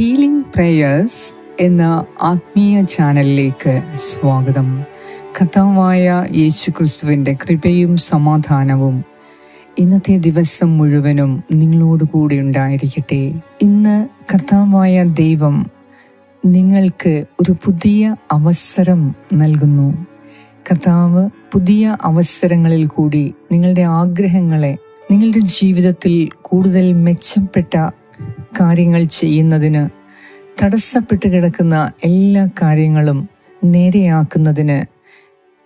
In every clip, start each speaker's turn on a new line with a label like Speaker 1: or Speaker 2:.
Speaker 1: Healing prayers എന്ന ആത്മീയ ചാനലിലേക്ക് സ്വാഗതം. കർത്താവായ യേശുക്രിസ്തുവിന്റെ കൃപയും സമാധാനവും ഇന്നത്തെ ദിവസം മുഴുവനും നിങ്ങളോട് കൂടി ഉണ്ടായിരിക്കട്ടെ. ഇന്ന് കർത്താവായ ദൈവം നിങ്ങൾക്ക് ഒരു പുതിയ അവസരം നൽകുന്നു. കർത്താവ് പുതിയ അവസരങ്ങളിൽ കൂടി നിങ്ങളുടെ ആഗ്രഹങ്ങളെ നിങ്ങളുടെ ജീവിതത്തിൽ കൂടുതൽ മെച്ചപ്പെട്ട കാര്യങ്ങൾ ചെയ്യുന്നതിന് തടസ്സപ്പെട്ട് കിടക്കുന്ന എല്ലാ കാര്യങ്ങളും നേരെയാക്കുന്നതിന്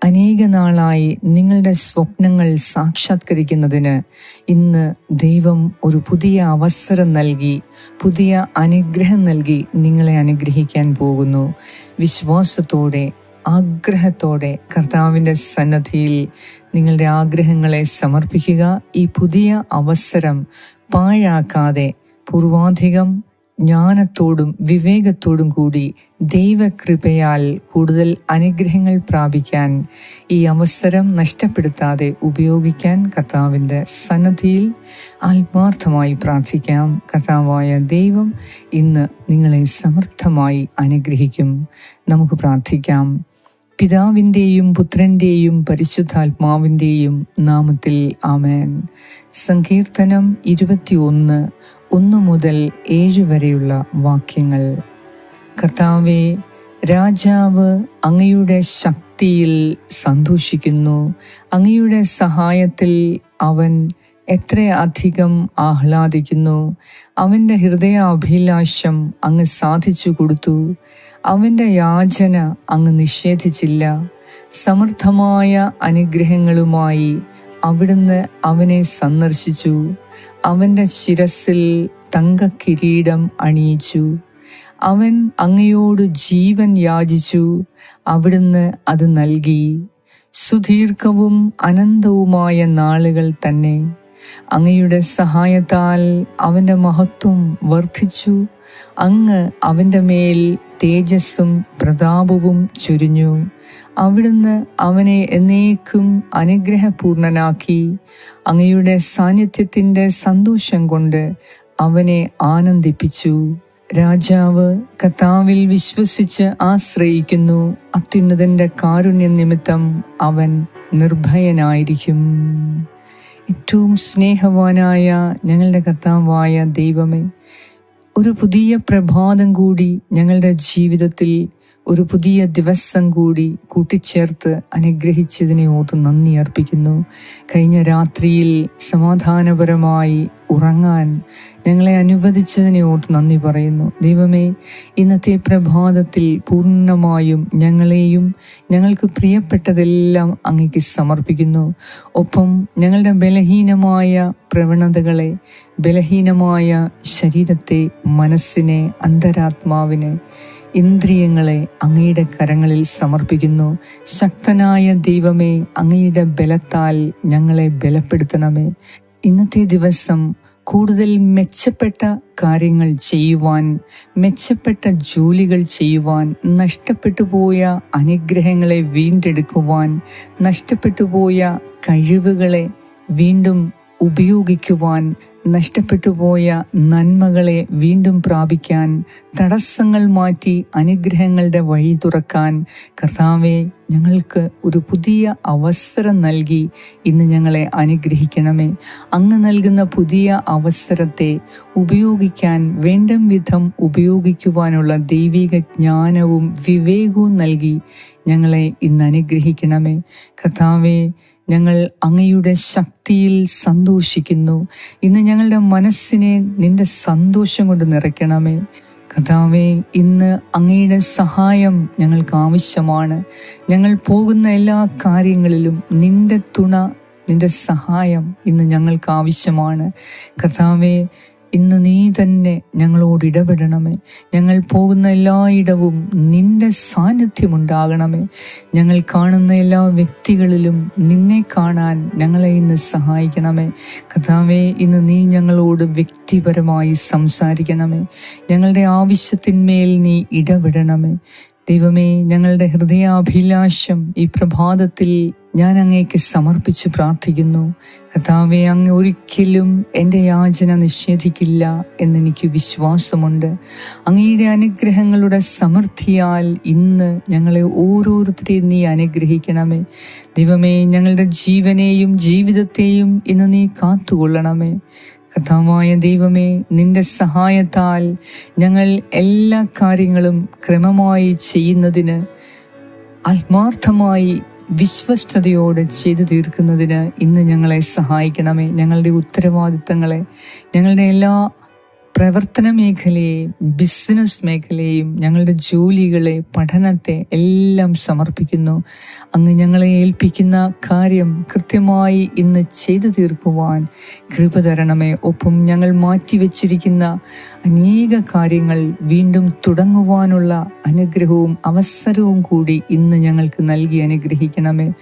Speaker 1: അനേക നാളായി നിങ്ങളുടെ സ്വപ്നങ്ങൾ സാക്ഷാത്കരിക്കുന്നതിന് ഇന്ന് ദൈവം ഒരു പുതിയ അവസരം നൽകി പുതിയ അനുഗ്രഹം നൽകി നിങ്ങളെ അനുഗ്രഹിക്കാൻ പോകുന്നു. വിശ്വാസത്തോടെ ആഗ്രഹത്തോടെ കർത്താവിന്റെ സന്നദ്ധിയിൽ നിങ്ങളുടെ ആഗ്രഹങ്ങളെ സമർപ്പിക്കുക ഈ പുതിയ അവസരം പാഴാക്കാതെ പൂർവാധികം ജ്ഞാനത്തോടും വിവേകത്തോടും കൂടി ദൈവകൃപയാൽ കൂടുതൽ അനുഗ്രഹങ്ങൾ പ്രാപിക്കാൻ ഈ അവസരം നഷ്ടപ്പെടുത്താതെ ഉപയോഗിക്കാൻ കർത്താവിന്റെ സന്നദ്ധിയിൽ ആത്മാർത്ഥമായി പ്രാർത്ഥിക്കാം. കർത്താവായ ദൈവം ഇന്ന് നിങ്ങളെ സമർത്ഥമായി അനുഗ്രഹിക്കും. നമുക്ക് പ്രാർത്ഥിക്കാം. പിതാവിന്റെയും പുത്രന്റെയും പരിശുദ്ധാത്മാവിന്റെയും നാമത്തിൽ ആമേൻ. സങ്കീർത്തനം ഇരുപത്തിയൊന്ന് ഒന്ന് മുതൽ ഏഴ് വരെയുള്ള വാക്യങ്ങൾ. കർത്താവെ രാജാവ് അങ്ങയുടെ ശക്തിയിൽ സന്തോഷിക്കുന്നു. അങ്ങയുടെ സഹായത്തിൽ അവൻ എത്ര അധികം ആഹ്ലാദിക്കുന്നു. അവന്റെ ഹൃദയാഭിലാഷം അങ്ങ് സാധിച്ചു കൊടുത്തു. അവന്റെ യാചന അങ്ങ് നിഷേധിച്ചില്ല. സമൃദ്ധമായ അനുഗ്രഹങ്ങളുമായി അവിടുന്ന് അവനെ സന്ദർശിച്ചു. അവന്റെ ശിരസിൽ തങ്ക കിരീടം അണിയിച്ചു. അവൻ അങ്ങയോട് ജീവൻ യാചിച്ചു. അവിടുന്ന് അത് നൽകി. സുദീർഘവും അനന്തവുമായ നാളുകൾ തന്നെ. അങ്ങയുടെ സഹായത്താൽ അവന്റെ മഹത്വം വർദ്ധിച്ചു. അങ്ങ് അവന്റെ മേൽ തേജസ്സും പ്രതാപവും ചുരിഞ്ഞു. അവിടുന്ന് അവനെ എന്നേക്കും അനുഗ്രഹപൂർണനാക്കി. അങ്ങയുടെ സാന്നിധ്യത്തിന്റെ സന്തോഷം കൊണ്ട് അവനെ ആനന്ദിപ്പിച്ചു. രാജാവ് കർത്താവിൽ വിശ്വസിച്ച് ആശ്രയിക്കുന്നു. അത്യുന്നതന്റെ കാരുണ്യ നിമിത്തം അവൻ നിർഭയനായിരിക്കും. ഏറ്റവും സ്നേഹവാനായ ഞങ്ങളുടെ കർത്താവായ ദൈവമേ ഒരു പുതിയ പ്രഭാതം കൂടി ഞങ്ങളുടെ ജീവിതത്തിൽ ഒരു പുതിയ ദിവസം കൂടി കൂട്ടിച്ചേർത്ത് അനുഗ്രഹിച്ചതിനെ ഓർത്ത് നന്ദി അർപ്പിക്കുന്നു. കഴിഞ്ഞ രാത്രിയിൽ സമാധാനപരമായി ഉറങ്ങാൻ ഞങ്ങളെ അനുവദിച്ചതിനെ ഓർത്ത് നന്ദി പറയുന്നു. ദൈവമേ ഇന്നത്തെ പ്രഭാതത്തിൽ പൂർണമായും ഞങ്ങളെയും ഞങ്ങൾക്ക് പ്രിയപ്പെട്ടതെല്ലാം അങ്ങേക്ക് സമർപ്പിക്കുന്നു. ഒപ്പം ഞങ്ങളുടെ ബലഹീനമായ പ്രവണതകളെ ബലഹീനമായ ശരീരത്തെ മനസ്സിനെ അന്തരാത്മാവിനെ ഇന്ദ്രിയങ്ങളെ അങ്ങയുടെ കരങ്ങളിൽ സമർപ്പിക്കുന്നു. ശക്തനായ ദൈവമേ അങ്ങയുടെ ബലത്താൽ ഞങ്ങളെ ബലപ്പെടുത്തണമേ. ഇന്നത്തെ ദിവസം കൂടുതൽ മെച്ചപ്പെട്ട കാര്യങ്ങൾ ചെയ്യുവാൻ മെച്ചപ്പെട്ട ജോലികൾ ചെയ്യുവാൻ നഷ്ടപ്പെട്ടു പോയ അനുഗ്രഹങ്ങളെ വീണ്ടെടുക്കുവാൻ നഷ്ടപ്പെട്ടു പോയ കഴിവുകളെ വീണ്ടും ഉപയോഗിക്കുവാൻ നഷ്ടപ്പെട്ടു പോയ നന്മകളെ വീണ്ടും പ്രാപിക്കാൻ തടസ്സങ്ങൾ മാറ്റി അനുഗ്രഹങ്ങളുടെ വഴി തുറക്കാൻ കർത്താവെ ഞങ്ങൾക്ക് ഒരു പുതിയ അവസരം നൽകി ഇന്ന് ഞങ്ങളെ അനുഗ്രഹിക്കണമേ. അങ്ങ് നൽകുന്ന പുതിയ അവസരത്തെ ഉപയോഗിക്കാൻ വേണ്ടം വിധം ഉപയോഗിക്കുവാനുള്ള ദൈവിക ജ്ഞാനവും വിവേകവും നൽകി ഞങ്ങളെ ഇന്ന് അനുഗ്രഹിക്കണമേ. കർത്താവെ ഞങ്ങൾ അങ്ങയുടെ ശക്തിയിൽ സന്തോഷിക്കുന്നു. ഇന്ന് ഞങ്ങളുടെ മനസ്സിനെ നിന്റെ സന്തോഷം കൊണ്ട് നിറയ്ക്കണമേ. കഥാവേ ഇന്ന് അങ്ങയുടെ സഹായം ഞങ്ങൾക്ക് ആവശ്യമാണ്. ഞങ്ങൾ പോകുന്ന എല്ലാ കാര്യങ്ങളിലും നിന്റെ തുണ നിന്റെ സഹായം ഇന്ന് ഞങ്ങൾക്ക് ആവശ്യമാണ്. കർത്താവെ ഇന്ന് നീ തന്നെ ഞങ്ങളോട് ഇടപെടണമേ. ഞങ്ങൾ പോകുന്ന എല്ലായിടവും നിന്റെ സാന്നിധ്യമുണ്ടാകണമേ. ഞങ്ങൾ കാണുന്ന എല്ലാ വ്യക്തികളിലും നിന്നെ കാണാൻ ഞങ്ങളെ ഇന്ന് സഹായിക്കണമേ. കഥാവേ ഇന്ന് നീ ഞങ്ങളോട് വ്യക്തിപരമായി സംസാരിക്കണമേ. ഞങ്ങളുടെ ആവശ്യത്തിന്മേൽ നീ ഇടപെടണമേ. ദൈവമേ ഞങ്ങളുടെ ഹൃദയാഭിലാഷം ഈ പ്രഭാതത്തിൽ ഞാൻ അങ്ങേക്ക് സമർപ്പിച്ച് പ്രാർത്ഥിക്കുന്നു. കർത്താവെ അങ്ങ് ഒരിക്കലും എന്റെ യാചന നിഷേധിക്കില്ല എന്നെനിക്ക് വിശ്വാസമുണ്ട്. അങ്ങയുടെ അനുഗ്രഹങ്ങളുടെ സമൃദ്ധിയാൽ ഇന്ന് ഞങ്ങളെ ഓരോരുത്തരെയും നീ അനുഗ്രഹിക്കണമേ. ദൈവമേ ഞങ്ങളുടെ ജീവനെയും ജീവിതത്തെയും ഇന്ന് നീ കാത്തുകൊള്ളണമേ. കഥാവായ ദൈവമേ നിന്റെ സഹായത്താൽ ഞങ്ങൾ എല്ലാ കാര്യങ്ങളും ക്രമമായി ചെയ്യുന്നതിന് ആത്മാർത്ഥമായി വിശ്വസ്തയോടെ ചെയ്തു തീർക്കുന്നതിന് ഇന്ന് ഞങ്ങളെ സഹായിക്കണമേ. ഞങ്ങളുടെ ഉത്തരവാദിത്തങ്ങളെ ഞങ്ങളുടെ എല്ലാ പ്രവർത്തന മേഖലയെയും ബിസിനസ് മേഖലയെയും ഞങ്ങളുടെ ജോലികളെ പഠനത്തെ എല്ലാം സമർപ്പിക്കുന്നു. അങ്ങ് ഞങ്ങളെ ഏൽപ്പിക്കുന്ന കാര്യം കൃത്യമായി ഇന്ന് ചെയ്തു തീർക്കുവാൻ കൃപ തരണമേ. ഒപ്പം ഞങ്ങൾ മാറ്റിവെച്ചിരിക്കുന്ന അനേക കാര്യങ്ങൾ വീണ്ടും തുടങ്ങുവാനുള്ള അനുഗ്രഹവും അവസരവും കൂടി ഇന്ന് ഞങ്ങൾക്ക് നൽകി അനുഗ്രഹിക്കണമേ.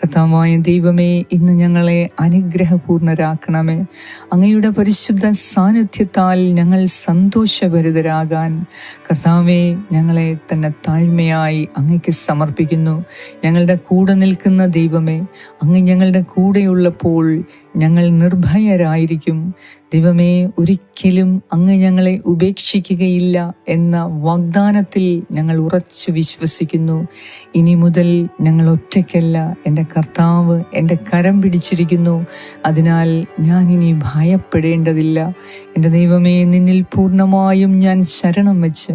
Speaker 1: കഥാവായ ദൈവമേ ഇന്ന് ഞങ്ങളെ അനുഗ്രഹപൂർണരാക്കണമേ. അങ്ങയുടെ പരിശുദ്ധ സാന്നിധ്യത്താൽ ഞങ്ങൾ സന്തോഷഭരിതരാകാൻ. കർത്താവെ ഞങ്ങളെ തന്നെ താഴ്മയായി അങ്ങയ്ക്ക് സമർപ്പിക്കുന്നു. ഞങ്ങളുടെ കൂടെ നിൽക്കുന്ന ദൈവമേ അങ്ങ് ഞങ്ങളുടെ കൂടെയുള്ളപ്പോൾ ഞങ്ങൾ നിർഭയരായിരിക്കും. ദൈവമേ ഒരിക്കലും അങ്ങ് ഞങ്ങളെ ഉപേക്ഷിക്കുകയില്ല എന്ന വാഗ്ദാനത്തിൽ ഞങ്ങൾ ഉറച്ചു വിശ്വസിക്കുന്നു. ഇനി മുതൽ ഞങ്ങൾ ഒറ്റയ്ക്കല്ല എന്റെ കർത്താവ് എന്റെ കരം പിടിച്ചിരിക്കുന്നു. അതിനാൽ ഞാൻ ഇനി ഭയപ്പെടേണ്ടതില്ല. എന്റെ ദൈവമേ നിന്നിൽ പൂർണമായും ഞാൻ ശരണം വെച്ച്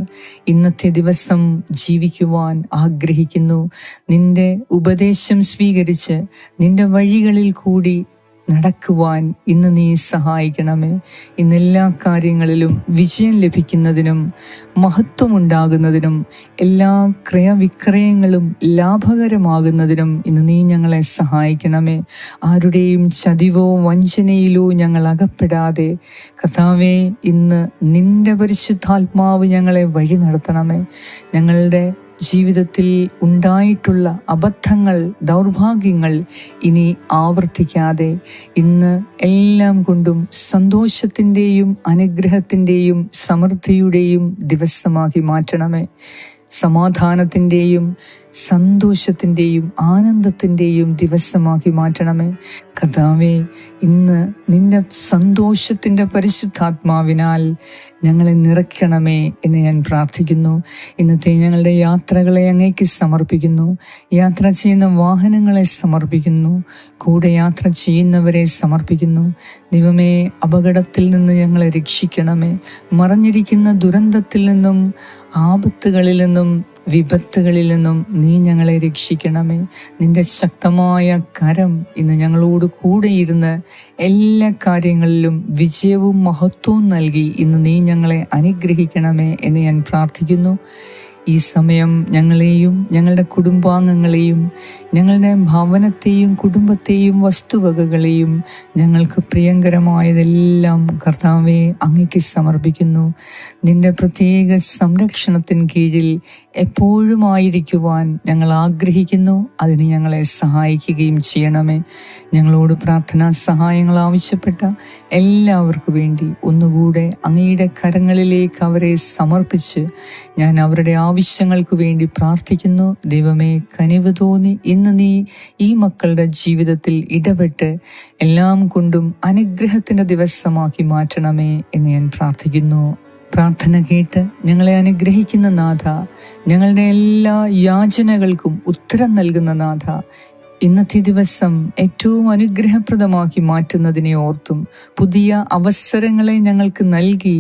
Speaker 1: ഇന്നത്തെ ദിവസം ജീവിക്കുവാൻ ആഗ്രഹിക്കുന്നു. നിന്റെ ഉപദേശം സ്വീകരിച്ച് നിന്റെ വഴികളിൽ കൂടി നടക്കുവാൻ ഇന്ന് നീ സഹായിക്കണമേ. ഇന്നെല്ലാ കാര്യങ്ങളിലും വിജയം ലഭിക്കുന്നതിനും മഹത്വമുണ്ടാകുന്നതിനും എല്ലാ ക്രയവിക്രയങ്ങളും ലാഭകരമാകുന്നതിനും ഇന്ന് നീ ഞങ്ങളെ സഹായിക്കണമേ. ആരുടെയും ചതിവോ വഞ്ചനയിലോ ഞങ്ങൾ അകപ്പെടാതെ കഥാവേ ഇന്ന് നിന്റെ പരിശുദ്ധാത്മാവ് ഞങ്ങളെ വഴി നടത്തണമേ. ഞങ്ങളുടെ ജീവിതത്തിൽ ഉണ്ടായിട്ടുള്ള അബദ്ധങ്ങൾ ദൗർഭാഗ്യങ്ങൾ ഇനി ആവർത്തിക്കാതെ ഇന്ന് എല്ലാം കൊണ്ടും സന്തോഷത്തിന്റെയും അനുഗ്രഹത്തിന്റെയും സമൃദ്ധിയുടെയും ദിവസമാക്കി മാറ്റണമേ. സമാധാനത്തിന്റെയും സന്തോഷത്തിന്റെയും ആനന്ദത്തിന്റെയും ദിവസമാക്കി മാറ്റണമേ. കർത്താവെ ഇന്ന് നിന്റെ സന്തോഷത്തിന്റെ പരിശുദ്ധാത്മാവിനാൽ ഞങ്ങളെ നിറയ്ക്കണമേ എന്ന് ഞാൻ പ്രാർത്ഥിക്കുന്നു. ഇന്നത്തെ ഞങ്ങളുടെ യാത്രകളെ അങ്ങേക്ക് സമർപ്പിക്കുന്നു. യാത്ര ചെയ്യുന്ന വാഹനങ്ങളെ സമർപ്പിക്കുന്നു. കൂടെ യാത്ര ചെയ്യുന്നവരെ സമർപ്പിക്കുന്നു. ദൈവമേ അപകടത്തിൽ നിന്ന് ഞങ്ങളെ രക്ഷിക്കണമേ. മറഞ്ഞിരിക്കുന്ന ദുരന്തത്തിൽ നിന്നും ആപത്തുകളിൽ നിന്നും വിപത്തുകളിൽ നിന്നും നീ ഞങ്ങളെ രക്ഷിക്കണമേ. നിന്റെ ശക്തമായ കരം ഇന്ന് ഞങ്ങളോട് കൂടെ ഇരുന്ന് എല്ലാ കാര്യങ്ങളിലും വിജയവും മഹത്വവും നൽകി ഇന്ന് നീ ഞങ്ങളെ അനുഗ്രഹിക്കണമേ എന്ന് ഞാൻ പ്രാർത്ഥിക്കുന്നു. ഈ സമയം ഞങ്ങളെയും ഞങ്ങളുടെ കുടുംബാംഗങ്ങളെയും ഞങ്ങളുടെ ഭവനത്തെയും കുടുംബത്തെയും വസ്തുവകകളെയും ഞങ്ങൾക്ക് പ്രിയങ്കരമായതെല്ലാം കർത്താവെ അങ്ങയ്ക്ക് സമർപ്പിക്കുന്നു. നിന്റെ പ്രത്യേക സംരക്ഷണത്തിന് കീഴിൽ എപ്പോഴും ആയിരിക്കുവാൻ ഞങ്ങൾ ആഗ്രഹിക്കുന്നു. അതിന് ഞങ്ങളെ സഹായിക്കുകയും ചെയ്യണമേ. ഞങ്ങളോട് പ്രാർത്ഥനാ സഹായങ്ങൾ ആവശ്യപ്പെട്ട എല്ലാവർക്കു വേണ്ടി ഒന്നുകൂടെ അങ്ങയുടെ കരങ്ങളിലേക്ക് അവരെ സമർപ്പിച്ച് ഞാൻ അവരുടെ ആവശ്യങ്ങൾക്ക് വേണ്ടി പ്രാർത്ഥിക്കുന്നു. ദൈവമേ കനിവ് തോന്നി ഇന്ന് നീ ഈ മക്കളുടെ ജീവിതത്തിൽ ഇടപെട്ട് എല്ലാം കൊണ്ടും അനുഗ്രഹത്തിന്റെ ദിവസമാക്കി മാറ്റണമേ എന്ന് ഞാൻ പ്രാർത്ഥിക്കുന്നു. പ്രാർത്ഥന കേട്ട് ഞങ്ങളെ അനുഗ്രഹിക്കുന്ന നാഥ ഞങ്ങളുടെ എല്ലാ യാചനകൾക്കും ഉത്തരം നൽകുന്ന നാഥ ഇന്നത്തെ ദിവസം ഏറ്റവും അനുഗ്രഹപ്രദമാക്കി മാറ്റുന്നതിനെ ഓർത്തും പുതിയ അവസരങ്ങളെ ഞങ്ങൾക്ക് നൽകി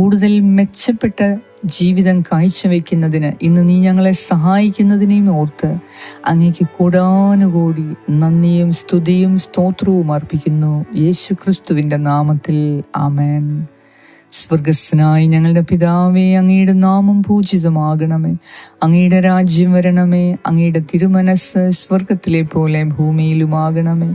Speaker 1: കൂടുതൽ മെച്ചപ്പെട്ട ജീവിതം കാഴ്ചവെക്കുന്നതിന് ഇന്ന് നീ ഞങ്ങളെ സഹായിക്കുന്നതിനെയും ഓർത്ത് അങ്ങേക്ക് കൂടാനുകൂടി നന്ദിയും സ്തുതിയും സ്തോത്രവും അർപ്പിക്കുന്നു. യേശു ക്രിസ്തുവിന്റെ നാമത്തിൽ ആമേൻ. സ്വർഗസ്നായി ഞങ്ങളുടെ പിതാവേ അങ്ങയുടെ നാമം പൂജിതമാകണമേ. അങ്ങയുടെ രാജ്യം വരണമേ. അങ്ങയുടെ തിരുമനസ് സ്വർഗത്തിലെ പോലെ ഭൂമിയിലുമാകണമേ.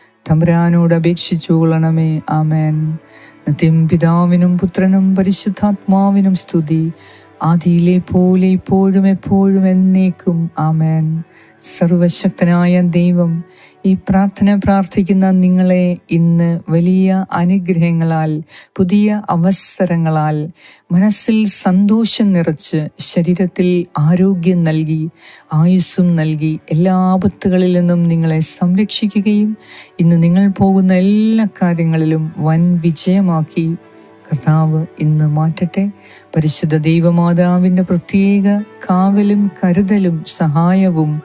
Speaker 1: തമ്പുരാനോട് അപേക്ഷിച്ചു കൊള്ളണമേ. ആമേൻ. നിത്യം പിതാവിനും പുത്രനും പരിശുദ്ധാത്മാവിനും സ്തുതി. ആദിയിലെ പോലെ ഇപ്പോഴും എപ്പോഴും എന്നേക്കും. ആമേൻ. സർവശക്തനായ ദൈവം ഈ പ്രാർത്ഥന പ്രാർത്ഥിക്കുന്ന നിങ്ങളെ ഇന്ന് വലിയ അനുഗ്രഹങ്ങളാൽ പുതിയ അവസരങ്ങളാൽ മനസ്സിൽ സന്തോഷം നിറച്ച് ശരീരത്തിൽ ആരോഗ്യം നൽകി ആയുസ്സും നൽകി എല്ലാ ആപത്തുകളിൽ നിന്നും നിങ്ങളെ സംരക്ഷിക്കുകയും ഇന്ന് നിങ്ങൾ പോകുന്ന എല്ലാ കാര്യങ്ങളിലും വൻ വിജയമാക്കി കർത്താവ് ഇന്ന് മാറ്റട്ടെ. പരിശുദ്ധ ദൈവമാതാവിന്റെ പ്രത്യേക കാവലും കരുതലും സഹായവും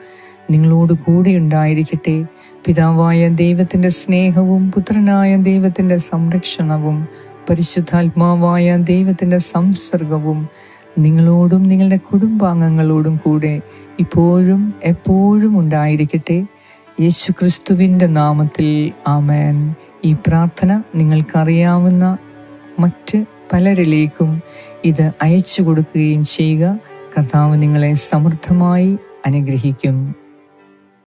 Speaker 1: നിങ്ങളോട് കൂടെ ഉണ്ടായിരിക്കട്ടെ. പിതാവായ ദൈവത്തിന്റെ സ്നേഹവും പുത്രനായ ദൈവത്തിന്റെ സംരക്ഷണവും പരിശുദ്ധാത്മാവായ ദൈവത്തിന്റെ സംസർഗവും നിങ്ങളോടും നിങ്ങളുടെ കുടുംബാംഗങ്ങളോടും കൂടെ ഇപ്പോഴും എപ്പോഴും ഉണ്ടായിരിക്കട്ടെ. യേശു ക്രിസ്തുവിന്റെ നാമത്തിൽ ആമേൻ. ഈ പ്രാർത്ഥന നിങ്ങൾക്കറിയാവുന്ന മറ്റ് പലരിലേക്കും ഇത് അയച്ചു കൊടുക്കുകയും ചെയ്യുക. കർത്താവ് നിങ്ങളെ സമൃദ്ധമായി അനുഗ്രഹിക്കും.